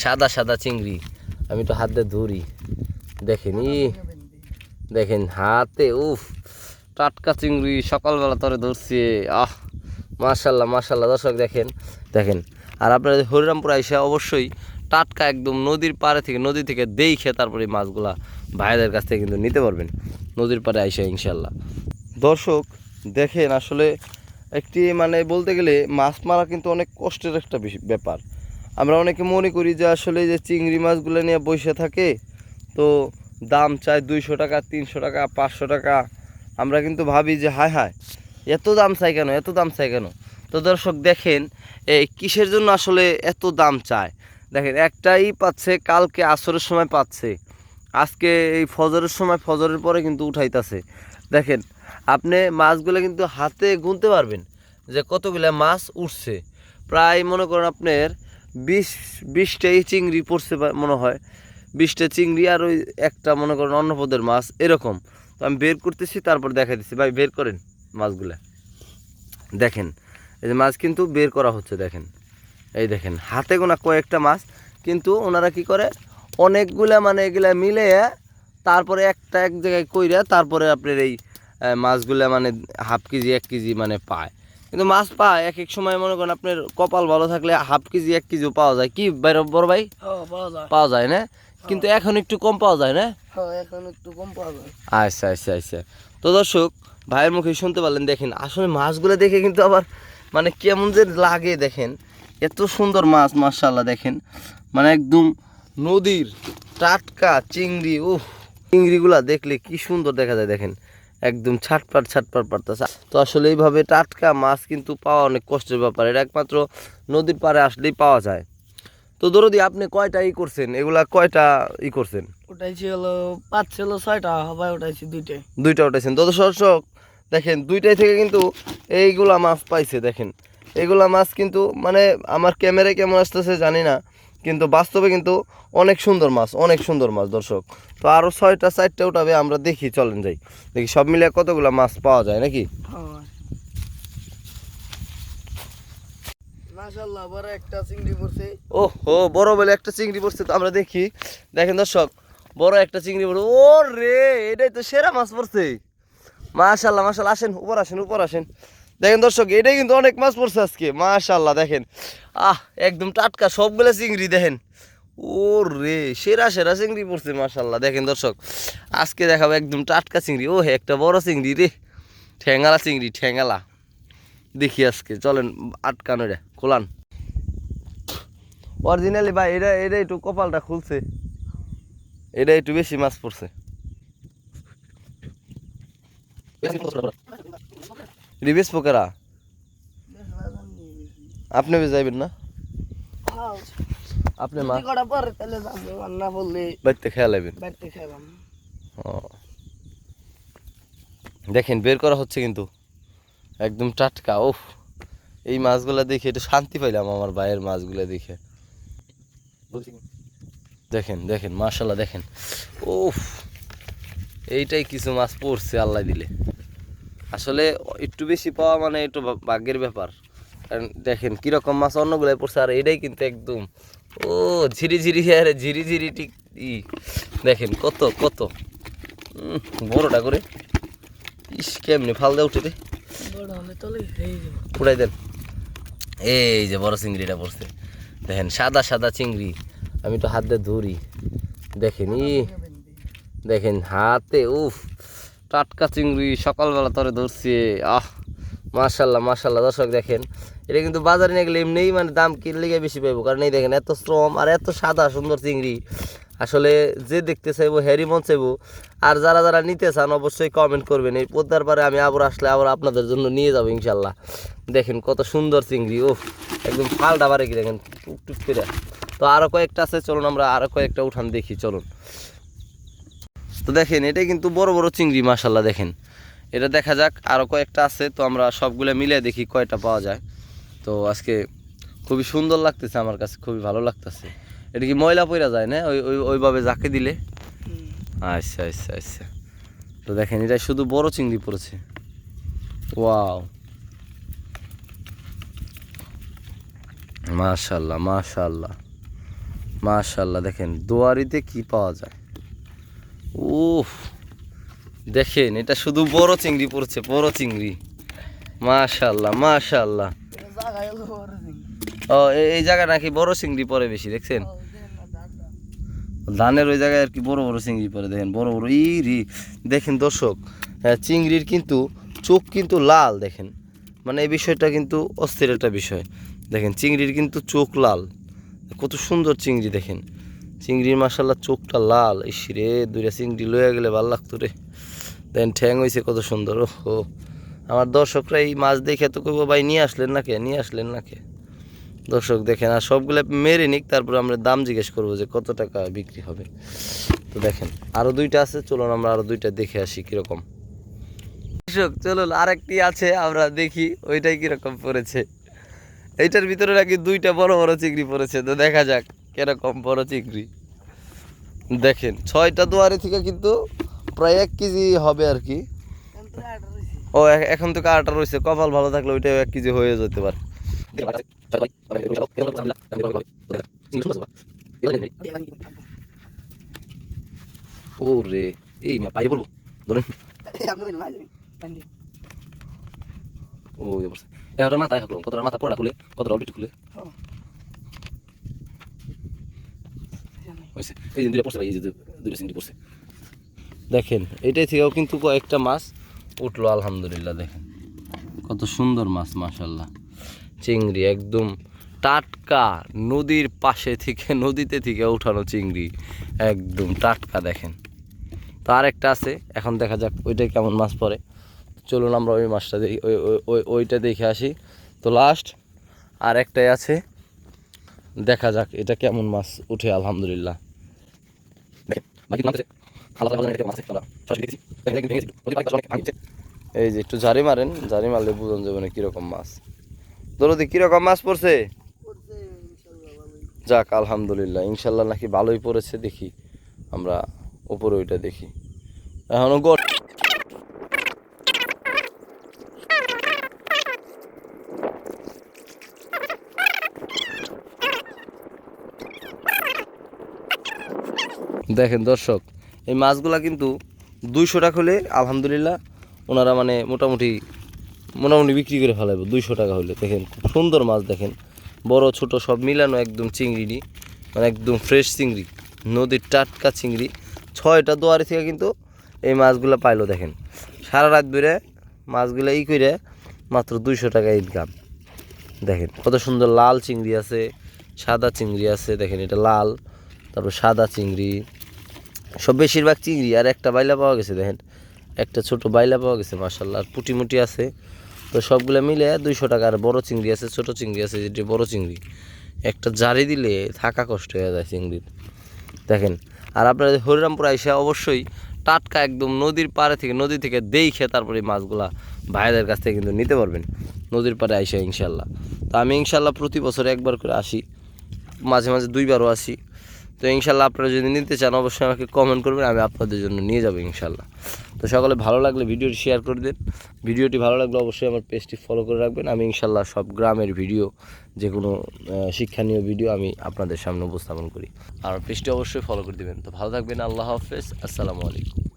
সাদা সাদা চিংড়ি। আমি তো হাত দিয়ে ধরি। দেখেন, ই, দেখেন হাতে, উফ, টাটকা চিংড়ি, সকালবেলা তরে ধরছি, আহ, মাশাল্লাহ মাশাল্লাহ। দর্শক, দেখেন দেখেন। আর আপনারা হরিরামপুর আইসা অবশ্যই টাটকা একদম নদীর পাড়ে থেকে, নদী থেকে দেখে তারপরে এই মাছগুলা ভাইদের কাছ থেকে কিন্তু নিতে পারবেন। নদীর পাড়ে আইসা, ইনশাল্লাহ। দর্শক, দেখেন আসলে একটি মানে বলতে গেলে মাছ মারা কিন্তু অনেক কষ্টের একটা ব্যাপার। আমরা অনেকে মনে করি যে আসলে যে চিংড়ি মাছগুলো নিয়ে বসে থাকে, তো দাম চাই দুইশো টাকা, তিনশো টাকা, পাঁচশো টাকা। আমরা কিন্তু ভাবি যে, হায় হায়, এত দাম চাই কেন, এত দাম চাই কেন? তো দর্শক দেখেন এই কিসের জন্য আসলে এত দাম চায়? দেখেন, একটাই পাচ্ছে, কালকে আসরের সময় পাচ্ছে। আজকে এই ফজরের সময় ফজরের পরে কিন্তু উঠাইতেছে। দেখেন, আপনি মাছগুলো কিন্তু হাতে গুনতে পারবেন যে কতগুলা মাছ উঠছে। প্রায় মনে করেন আপনার বিশ বিশটাই চিংড়ি পড়ছে মনে হয়। বিশটা চিংড়ি আর ওই একটা মনে করেন অন্য পদের মাছ, এরকম। তো আমি বের করতেছি, তারপর দেখা দিচ্ছি। ভাই, বের করেন মাছগুলা। দেখেন, এই যে মাছ কিন্তু বের করা হচ্ছে, দেখেন। এই দেখেন, হাতে গোনা কয়েকটা মাছ, কিন্তু ওনারা কি করে? অনেকগুলা মানে এগুলা মিলে তারপরে একটা এক জায়গায় কইরা তারপরে আপনার এই মাছগুলা মানে হাফ কেজি, এক কেজি মানে পায়। কিন্তু মাছ পায় এক এক সময় মনে করেন আপনার কপাল ভালো থাকলে হাফ কেজি এক কেজিও পাওয়া যায়। কি বড় ভাই? হ্যাঁ পাওয়া যায়। না? কিন্তু এখন একটু কম পাওয়া যায় না? হ্যাঁ এখন একটু কম পাওয়া যায়। আচ্ছা আচ্ছা আচ্ছা। তো দর্শক ভাইয়ের মুখে শুনতে পারলেন দেখেন আসলে মাছগুলো দেখে কিন্তু আবার মানে কেমন যে লাগে দেখেন। এত সুন্দর মাছ মাশাল্লাহ দেখেন। মানে একদম নদীর টাটকা চিংড়ি উহ চিংড়িগুলা দেখলে কি সুন্দর দেখা যায় দেখেন। একদম ছাটপাট ছাটপাট পারতেছে। তো আসলে এইভাবে টাটকা মাছ কিন্তু পাওয়া অনেক কষ্টের ব্যাপার। এটা একমাত্র নদীর পাড়ে আসলেই পাওয়া যায়। তো দরদি আপনি কয়টা ই করছেন? এগুলা কয়টা ই করছেন? ওটাইছি হলো পাঁচ ছিল ছয়টা হবাই ওটাইছি দুইটে দুইটা উঠেছেন তো দর্শক দেখেন দুইটাই থেকে কিন্তু এইগুলা মাছ পাইছে দেখেন। এগুলা মাছ কিন্তু মানে আমার ক্যামেরায় কেমন আসতেছে জানি না। কিন্তু বাস্তবে কিন্তু অনেক সুন্দর মাছ অনেক সুন্দর মাছ দর্শক। তো আরও ছয়টা চারটে উঠাবে আমরা দেখি চলেন যাই। দেখি সব মিলে কতগুলা মাছ পাওয়া যায় নাকি? বড় একটা চিংড়ি পড়ছে। ও হো বড় বলে একটা চিংড়ি পড়ছে তো আমরা দেখি। দেখেন দর্শক বড় একটা চিংড়ি পড়ছে। ও রে এটাই তো সেরা মাছ পড়ছে। মাশাল্লাহ মাশাল্লাহ আসেন উপর আসেন উপর আসেন। দেখেন দর্শক, এটাই কিন্তু অনেক মাছ পড়ছে আজকে। মাশাল্লাহ দেখেন। আহ, একদম টাটকা সবগুলো চিংড়ি, দেখেন। ও রে সেরা সেরা চিংড়ি পড়ছে মাশাল্লাহ দেখেন দর্শক, আজকে দেখাবো একদম টাটকা চিংড়ি। ও একটা বড় চিংড়ি রে। ঠ্যাঙ্গালা চিংড়ি ঠ্যাঙ্গালা দেখি আজকে, চলেন, আটকানো রে, খোলান। অরিজিনালি ভাই, এটা এটা একটু কপালটা খুলছে। এটা একটু বেশি মাছ পড়ছে। রিবেশ পোকেরা? আপনি যাইবেন না? আপনি মা? কটা পরে তাহলে যাব না বললে বাড়িতে খেয়াল আইবেন বাড়িতে খাইলাম ও। দেখেন বের করা হচ্ছে কিন্তু। একদম টাটকা ওফ এই মাছগুলা দেখে একটু শান্তি পাইলাম আমার ভাইয়ের মাছগুলা দেখে। দেখেন দেখেন মাশাল্লাহ দেখেন। ওফ এইটাই কিছু মাছ পড়ছে আল্লাহ দিলে। আসলে একটু বেশি পাওয়া মানে একটু ভাগ্যের ব্যাপার। কারণ দেখেন কীরকম মাছ অন্যগুলাই পড়ছে আর এটাই কিন্তু একদম ও ঝিরি ঝিরি আরে ঝিরি ঝিরি ঠিক ই দেখেন কত কত। বড়টা করে। ইস কেমনি ফাল দেয় উঠে রে উঠাই দেন। এই যে বড় চিংড়িটা পড়ছে। দেখেন সাদা সাদা চিংড়ি আমি তো হাত দিয়ে ধরি। দেখেন ই দেখেন হাতে উফ টাটকা চিংড়ি সকালবেলা তরে ধরছি, আহ, মাশাল্লাহ মাশাল্লাহ। দর্শক দেখেন, এটা কিন্তু বাজারে নিয়ে গেলে এমনিই মানে দাম কিনলে বেশি পাইবো? কারণ এই দেখেন, এত শ্রম আর এত সাদা সুন্দর চিংড়ি। আসলে যে দেখতে চাইব হ্যারি মন চাইব। আর যারা যারা নিতে চান, অবশ্যই কমেন্ট করবেন। এই পদ্মার পরে আমি আবার আসলে আবার আপনাদের জন্য নিয়ে যাব, ইনশাল্লাহ। দেখেন কত সুন্দর চিংড়ি ও একদম পাল্টা বারে কি দেখেন, টুকটুক করে। তো আরও কয়েকটা আছে, চলুন আমরা আরও কয়েকটা উঠান দেখি, চলুন। তো দেখেন এটা কিন্তু বড় বড় চিংড়ি মাশাল্লাহ দেখেন। এটা দেখা যাক আরও কয়েকটা আছে তো আমরা সবগুলো মিলে দেখি কয়টা পাওয়া যায়। তো আজকে খুবই সুন্দর লাগতেছে আমার কাছে খুবই ভালো লাগতেছে। এটা কি ময়লা পইরা যায় না? ওই ওই ওইভাবে যাকে দিলে? আচ্ছা আচ্ছা আচ্ছা। তো দেখেন এটা শুধু বড় চিংড়ি পড়েছে। ওয়াও। মাশাল্লাহ মাশাল্লাহ মাশাল্লাহ দেখেন দোয়ারিতে কি পাওয়া যায়? উফ দেখেন এটা শুধু বড় চিংড়ি পড়ছে বড় চিংড়ি। মাশাল্লাহ মাশাল্লাহ ও এই জায়গা নাকি বড় চিংড়ি পরে বেশি দেখছেন। ধানের ওই জায়গায় আর কি বড় বড় চিংড়ি পরে দেখেন বড় বড়। ই রি দেখেন দর্শক হ্যাঁ, চিংড়ির কিন্তু চোখ কিন্তু লাল দেখেন। মানে এই বিষয়টা কিন্তু অস্থির একটা বিষয়। দেখেন চিংড়ির কিন্তু চোখ লাল। কত সুন্দর চিংড়ি দেখেন। চিংড়ির মাসাল্লাহ চোখটা লাল, ইস রে, দুইটা চিংড়ি লয়ে গেলে ভালো লাগতো রে। দেন ঠ্যাং হয়েছে কত সুন্দর ও আমার দর্শকরা এই মাছ দেখে তো কইব, ভাই, নিয়ে আসলেন না কে? নিয়ে আসলেন না কে? দর্শক দেখেন, আর সবগুলো মেরে নিক, তারপর আমরা দাম জিজ্ঞেস করব যে কত টাকা বিক্রি হবে। তো দেখেন আরও দুইটা আছে, চলুন আমরা আরও দুইটা দেখে আসি কীরকম। দর্শক, চলুন, আরেকটি আছে, আমরা দেখি, ওইটাই কীরকম পড়েছে। এইটার ভিতরে নাকি দুইটা বড় বড় চিংড়ি পড়েছে, তো দেখা যাক। কীরকম বড় চিংড়ি দেখেন, ছয়টা দুয়ারে থেকে কিন্তু প্রায় এক কেজি হবে আর কি। ও এখন তো কাটা রয়েছে, কপাল ভালো থাকলে ওইটাও এক কেজি হয়ে যেতে পারে। ও রে এই মা পাই বলব ধরেন। ও মাথায় হাকলাম কতটা মাথা পড়া খুলে, কতটা অলরেডি খুলে? হয়েছে। এই যে দুইটা পড়ছে ভাই, এই যে দু- দুইটা চিংড়ি পড়ছে। দেখেন, এটাই থেকেও কিন্তু কয়েকটা মাছ উঠল, আলহামদুলিল্লাহ, দেখেন। কত সুন্দর মাছ মাশাল্লাহ চিংড়ি একদম টাটকা, নদীর পাশে থেকে, নদীতে থেকে উঠানো চিংড়ি। একদম টাটকা, দেখেন। তো আরেকটা আছে, এখন দেখা যাক ওইটাই কেমন মাছ পড়ে। চলুন আমরা ওই মাছটা দেখি, ওই- ওই ওইটা দেখে আসি। তো লাস্ট আর একটাই আছে, দেখা যাক এটা কেমন মাছ উঠে, আলহামদুলিল্লাহ। এই যে একটু ঝাড়ি মারেন ঝাড়ি মারলে বুঝন যাবে না কীরকম মাছ। দরদি, কীরকম মাছ পড়ছে? যাক, আলহামদুলিল্লাহ, ইনশাল্লাহ নাকি ভালোই পড়েছে দেখি। আমরা উপরে ওইটা দেখি। এখনও গট দেখেন দর্শক, এই মাছগুলা কিন্তু দুইশো টাকা হলে আলহামদুলিল্লাহ ওনারা মানে মোটামুটি মোটামুটি বিক্রি করে ফেলাবো দুইশো টাকা হলে। দেখেন, খুব সুন্দর মাছ দেখেন। বড়, ছোট, সব মিলানো একদম চিংড়ি মানে একদম ফ্রেশ চিংড়ি, নদীর টাটকা চিংড়ি। ছয়টা দুয়ারে থেকে কিন্তু এই মাছগুলো পাইলো দেখেন। সারা রাত বেড়ে মাছগুলো ই করে মাত্র দুইশো টাকা ইনকাম দেখেন, কত সুন্দর লাল চিংড়ি আছে, সাদা চিংড়ি আছে, দেখেন এটা লাল, তারপর সাদা চিংড়ি। সব বেশিরভাগ চিংড়ি আর একটা বাইলা পাওয়া গেছে, দেখেন। একটা ছোট বাইলা পাওয়া গেছে মার্শাল্লাহ আর পুটি মুটি আছে। তো সবগুলো মিলে দুইশো টাকা, আর বড় চিংড়ি আছে, ছোট চিংড়ি আছে, যেটি বড় চিংড়ি। একটা জারি দিলে থাকা কষ্ট হয়ে যায় চিংড়ির। দেখেন, আর আপনারা হরিরামপুর আইসা অবশ্যই টাটকা একদম নদীর পাড়ে থেকে, নদী থেকে দেখে তারপরে মাছগুলা ভাইদের কাছ থেকে কিন্তু নিতে পারবেন। নদীর পাড়ে আইসা ইনশাল্লাহ তো আমি ইনশাল্লাহ প্রতি বছর একবার করে আসি। মাঝে মাঝে দুইবারও আসি। তো ইনশাল্লাহ আপনারা যদি নিতে চান, অবশ্যই আমাকে কমেন্ট করবেন, আমি আপনাদের জন্য নিয়ে যাব ইনশাল্লাহ। তো সকলে ভালো লাগলে ভিডিওটি শেয়ার করে দিন। ভিডিওটি ভালো লাগলে অবশ্যই আমার পেজটি ফলো করে রাখবেন। আমি ইনশাল্লাহ সব গ্রামের ভিডিও যে কোনো শিক্ষণীয় ভিডিও আমি আপনাদের সামনে উপস্থাপন করি। আর পেজটি অবশ্যই ফলো করে দেবেন। তো ভালো থাকবেন, আল্লাহ হাফেজ। আসসালামু আলাইকুম।